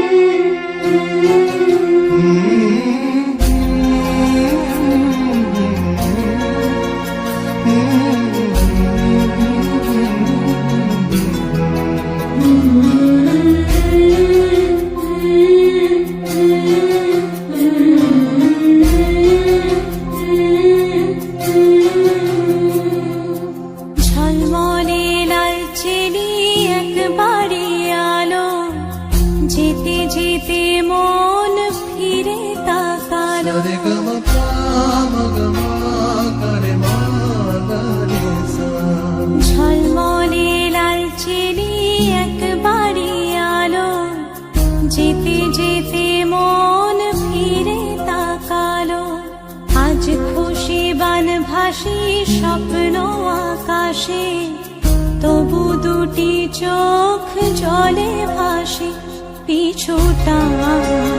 ঝলমলে যেতে যেতে মন ফিরে তাকালো। ঝলমলে লাল চিনি একবারে আলো। যেতে যেতে মন ফিরে তাকালো। আজ খুশি বান ভাসি স্বপ্ন আকাশে। তবু দুটি চোখ জলে ভাসে। পিছুটা ছাড়ে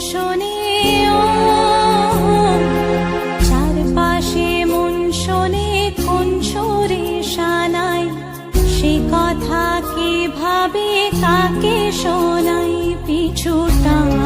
শোনে চারপাশে মন শোনে সে কথা কে ভাবে কাকে শোনাই? পিছুটা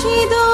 记得